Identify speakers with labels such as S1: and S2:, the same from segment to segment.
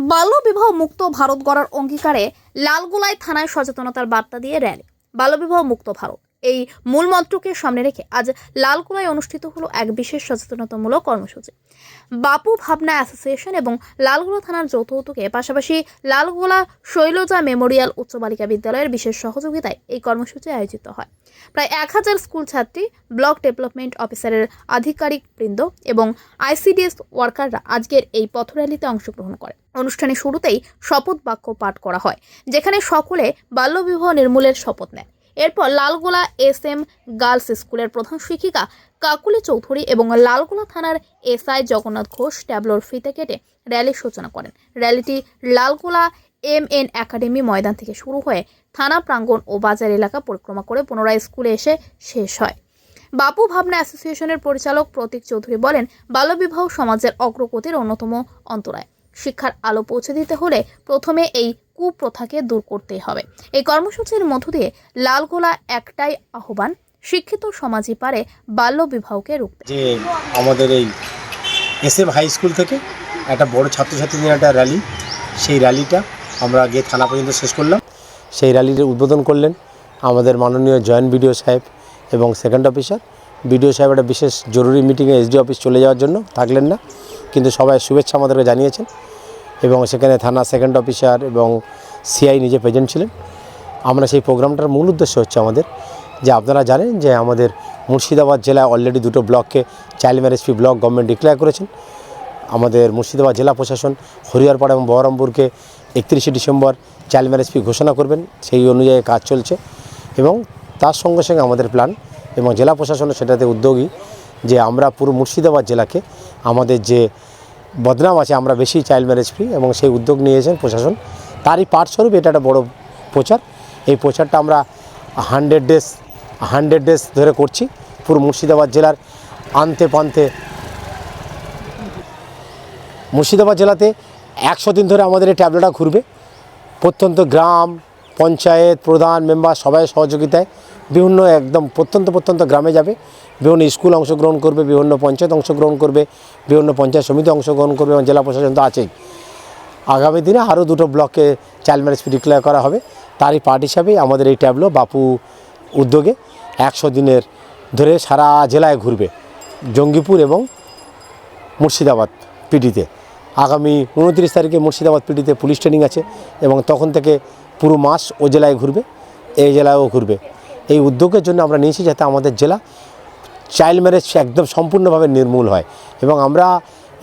S1: বাল্যবিবাহ মুক্ত ভারত গড়ার অঙ্গীকারে লালগোলায় থানায় সচেতনতার বার্তা দিয়ে র্যালি। বাল্যবিবাহ মুক্ত ভারত। এই মূল মন্ত্রকে সামনে রেখে আজ লালগোলায় অনুষ্ঠিত হলো এক বিশেষ সচেতনতামূলক কর্মসূচি। বাপু ভাবনা অ্যাসোসিয়েশন এবং লালগোলা থানার যৌথ উদ্যোগে পাশাপাশি লালগোলা শৈলজা মেমোরিয়াল উচ্চ বালিকা বিদ্যালয়ের বিশেষ সহযোগিতায় এই কর্মসূচি আয়োজিত হয়। প্রায় এক হাজার স্কুল ছাত্রী, ব্লক ডেভেলপমেন্ট অফিসারের আধিকারিক বৃন্দ এবং আইসিডিএস ওয়ার্কাররা আজকের এই পথর্যালিতে অংশগ্রহণ করে। অনুষ্ঠানের শুরুতেই শপথ বাক্য পাঠ করা হয়, যেখানে সকলে বাল্যবিবাহ নির্মূলের শপথ নেয়। এরপর লালগোলা এস এম গার্লস স্কুলের প্রধান শিক্ষিকা কাকুলি চৌধুরী এবং লালগোলা থানার এসআই জগন্নাথ ঘোষ ট্যাবলোর ফিতে কেটে র্যালির সূচনা করেন। র্যালিটি লালগোলা এম এন একাডেমি ময়দান থেকে শুরু হয়ে থানা প্রাঙ্গণ ও বাজার এলাকা পরিক্রমা করে পুনরায় স্কুলে এসে শেষ হয়। বাপু ভাবনা অ্যাসোসিয়েশনের পরিচালক প্রতীক চৌধুরী বলেন, বাল্যবিবাহ সমাজের অগ্রগতির অন্যতম অন্তরায়। শিক্ষার আলো পৌঁছে দিতে হলে প্রথমে এই কুপ্রথাকে দূর করতেই হবে। এই কর্মসূচির মধ্য দিয়ে লালগোলা একটাই আহ্বান, শিক্ষিত সমাজই পারে বাল্যবিবাহকে রুখতে
S2: যে আমাদের এই এস এম হাই স্কুল থেকে একটা বড় ছাত্রছাত্রীদের একটা র্যালি, সেই র্যালিটা আমরা গিয়ে থানা পর্যন্ত শেষ করলাম। সেই র্যালির উদ্বোধন করলেন আমাদের মাননীয় জয়েন্ট বিডিও সাহেব এবং সেকেন্ড অফিসার। বিডিও সাহেব একটা বিশেষ জরুরি মিটিংয়ে এসডি অফিস চলে যাওয়ার জন্য থাকলেন না, কিন্তু সবাই শুভেচ্ছা আমাদেরকে জানিয়েছেন। এবং সেখানে থানা সেকেন্ড অফিসার এবং সিআই নিজে প্রেজেন্ট ছিলেন। আমরা সেই প্রোগ্রামটার মূল উদ্দেশ্য হচ্ছে আমাদের যে আপনারা জানেন যে আমাদের মুর্শিদাবাদ জেলায় অলরেডি দুটো ব্লককে child marriage free block government declare করেছেন। আমাদের মুর্শিদাবাদ জেলা প্রশাসন হরিহরপাড়া এবং বহরমপুরকে একত্রিশে ডিসেম্বর চাইল্ড ম্যারেজ ফ্রি ঘোষণা করবেন, সেই অনুযায়ী কাজ চলছে এবং তার সঙ্গে সঙ্গে আমাদের প্ল্যান এবং জেলা প্রশাসনও সেটাতে উদ্যোগী যে আমরা পুরো মুর্শিদাবাদ জেলাকে আমাদের যে বদনাম আছে, আমরা বেশি চাইল্ড ম্যারেজ ফ্রি এবং সেই উদ্যোগ নিয়েছেন প্রশাসন। তারই পাঠস্বরূপ এটা একটা বড় প্রচার। এই প্রচারটা আমরা হান্ড্রেড ডেজ হান্ড্রেড ডেজ ধরে করছি। পুরো মুর্শিদাবাদ জেলার আনতে পান্তে। মুর্শিদাবাদ জেলাতে একশো দিন ধরে আমাদের এই ট্যাবলেটটা ঘুরবে। প্রত্যন্ত গ্রাম, পঞ্চায়েত, প্রধান মেম্বার সবাই সহযোগিতায় বিভিন্ন একদম প্রত্যন্ত প্রত্যন্ত গ্রামে যাবে, বিভিন্ন স্কুল অংশগ্রহণ করবে, বিভিন্ন পঞ্চায়েত অংশগ্রহণ করবে, বিভিন্ন পঞ্চায়েত সমিতি অংশগ্রহণ করবে এবং জেলা প্রশাসন তো আছেই। আগামী দিনে আরও দুটো ব্লককে চাইল্ড ম্যারেজ ডিক্লেয়ার করা হবে। তারই পার্ট হিসাবেই আমাদের এই ট্যাবলো বাপু উদ্যোগে একশো দিনের ধরে সারা জেলায় ঘুরবে, জঙ্গিপুর এবং মুর্শিদাবাদ পিটিতে আগামী উনত্রিশ তারিখে মুর্শিদাবাদ পিটিতে পুলিশ ট্রেনিং আছে এবং তখন থেকে পুরো মাস ও জেলায় ঘুরবে, এই জেলায়ও ঘুরবে। এই উদ্যোগের জন্য আমরা নিয়েছি যাতে আমাদের জেলা চাইল্ড ম্যারেজ একদম সম্পূর্ণভাবে নির্মূল হয়। এবং আমরা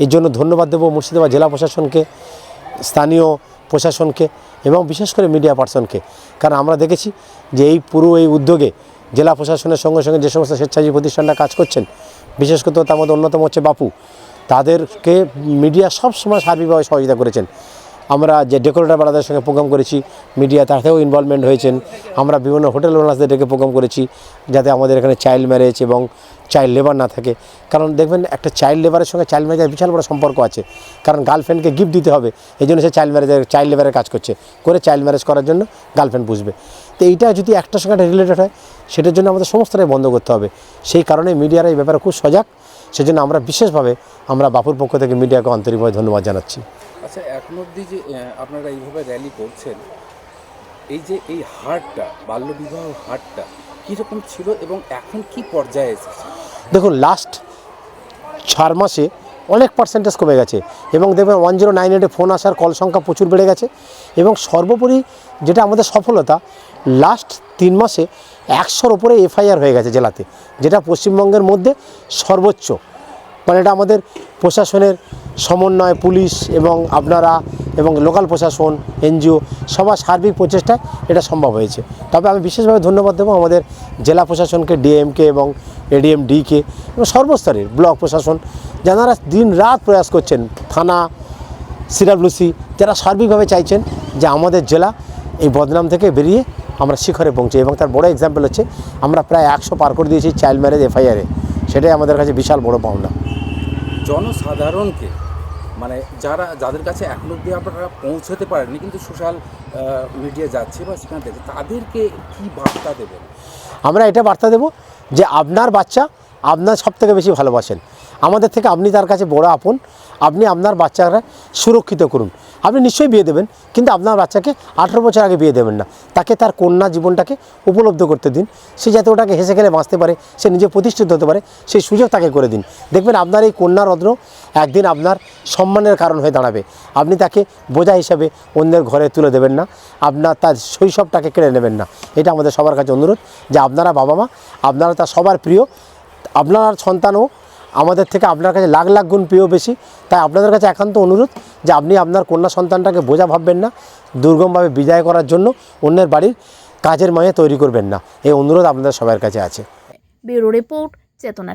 S2: এর জন্য ধন্যবাদ দেবো মুর্শিদাবাদ জেলা প্রশাসনকে, স্থানীয় প্রশাসনকে এবং বিশেষ করে মিডিয়া পার্সনকে কারণ আমরা দেখেছি যে এই পুরো এই উদ্যোগে জেলা প্রশাসনের সঙ্গে সঙ্গে যে সমস্ত স্বেচ্ছাসেবী প্রতিষ্ঠানরা কাজ করছেন, বিশেষ করে তার মধ্যে অন্যতম হচ্ছে বাপু, তাদেরকে মিডিয়া সবসময় সার্বিকভাবে সহযোগিতা করেছেন। আমরা যে ডেকোরেটর বালাদের সঙ্গে প্রোগ্রাম করেছি মিডিয়া তাতেও ইনভলভমেন্ট হয়েছেন। আমরা বিভিন্ন হোটেল ওনার্সদের ডেকে প্রোগ্রাম করেছি, যাতে আমাদের এখানে চাইল্ড ম্যারেজ এবং চাইল্ড লেবার না থাকে। কারণ দেখবেন, একটা চাইল্ড লেবারের সঙ্গে চাইল্ড ম্যারেজের বিশাল বড় সম্পর্ক আছে। কারণ গার্লফ্রেন্ডকে গিফট দিতে হবে এই জন্য সে চাইল্ড ম্যারেজের চাইল্ড লেবারের কাজ করছে। করে চাইল্ড ম্যারেজ করার জন্য গার্লফ্রেন্ড বুঝবে তো এইটা যদি একটার সঙ্গে রিলেটেড হয়, সেটার জন্য আমাদের সমস্তটাই বন্ধ করতে হবে। সেই কারণে মিডিয়ারা এই ব্যাপারে খুব সজাগ। সেজন্য আমরা বিশেষভাবে আমরা বাপুর পক্ষ থেকে মিডিয়াকে আন্তরিকভাবে ধন্যবাদ জানাচ্ছি।
S3: আচ্ছা এখন অবধি যে আপনারা এইভাবে র্যালি করছেন এই যে এই হারটা বাল্যবিবাহ হারটা কীরকম ছিল এবং এখন কি পর্যায়ে এসেছে?
S2: দেখুন লাস্ট চার মাসে অনেক পার্সেন্টেজ কমে গেছে। এবং দেখবেন ওয়ান জিরো নাইন এইটে ফোন আসার কল সংখ্যা প্রচুর বেড়ে গেছে। এবং সর্বোপরি যেটা আমাদের সফলতা লাস্ট তিন মাসে একশোর ওপরে এফআইআর হয়ে গেছে জেলাতে, যেটা পশ্চিমবঙ্গের মধ্যে সর্বোচ্চ। মানে এটা আমাদের প্রশাসনের সমন্বয়, পুলিশ এবং আপনারা এবং লোকাল প্রশাসন, এনজিও, সবার সার্বিক প্রচেষ্টায় এটা সম্ভব হয়েছে। তবে আমি বিশেষভাবে ধন্যবাদ দেবো আমাদের জেলা প্রশাসনকে, ডিএমকে এবং এডিএম, ডিকে এবং সর্বস্তরের ব্লক প্রশাসন, যারা দিন রাত প্রয়াস করছেন, থানা সিডাব্লিউসি যারা সার্বিকভাবে চাইছেন যে আমাদের জেলা এই বদনাম থেকে বেরিয়ে আমরা শিখরে পৌঁছে। এবং তার বড় এক্সাম্পল হচ্ছে, আমরা প্রায় একশো পার করে দিয়েছি চাইল্ড ম্যারেজ এফআইআরে সেটাই আমাদের কাছে বিশাল বড় পাওনা।
S3: জনসাধারণকে মানে যারা, যাদের কাছে এখন অবধি আপনারা পৌঁছতে পারেননি, কিন্তু সোশ্যাল মিডিয়া যাচ্ছে বা সেখান থেকে তাদেরকে কি বার্তা দেবেন?
S2: আমরা এটা বার্তা দেব যে আপনার বাচ্চা আপনার সব থেকে বেশি ভালোবাসেন। আমাদের থেকে আপনি তার কাছে বড় আপন। আপনি আপনার বাচ্চারা সুরক্ষিত করুন। আপনি নিশ্চয়ই বিয়ে দেবেন, কিন্তু আপনার বাচ্চাকে আঠেরো বছর আগে বিয়ে দেবেন না। তাকে তার কন্যা জীবনটাকে উপলব্ধ করতে দিন। সে যাতে ওটাকে হেসে খেলে বাঁচতে পারে, সে নিজে প্রতিষ্ঠিত হতে পারে, সেই সুযোগ তাকে করে দিন। দেখবেন আপনার এই কন্যা রত্ন একদিন আপনার সম্মানের কারণ হয়ে দাঁড়াবে। আপনি তাকে বোঝা হিসাবে অন্যের ঘরে তুলে দেবেন না, আপনার তার শৈশবটাকে কেড়ে নেবেন না। এটা আমাদের সবার কাছে অনুরোধ যে আপনারা বাবা মা, আপনারা তার সবার প্রিয়, আপনার সন্তানও আমাদের থেকে আপনার কাছে লাখ লাখ গুণ প্রিয় বেশি। তাই আপনাদের কাছে একান্ত অনুরোধ যে আপনি আপনার কন্যা সন্তানটাকে বোঝা ভাববেন না, দুর্গমভাবে বিদায় করার জন্য অন্যের বাড়ির কাজের মায়ে তৈরি করবেন না। এই অনুরোধ আপনাদের সবার কাছে আছে।
S1: ব্যুরো রিপোর্ট চেতনা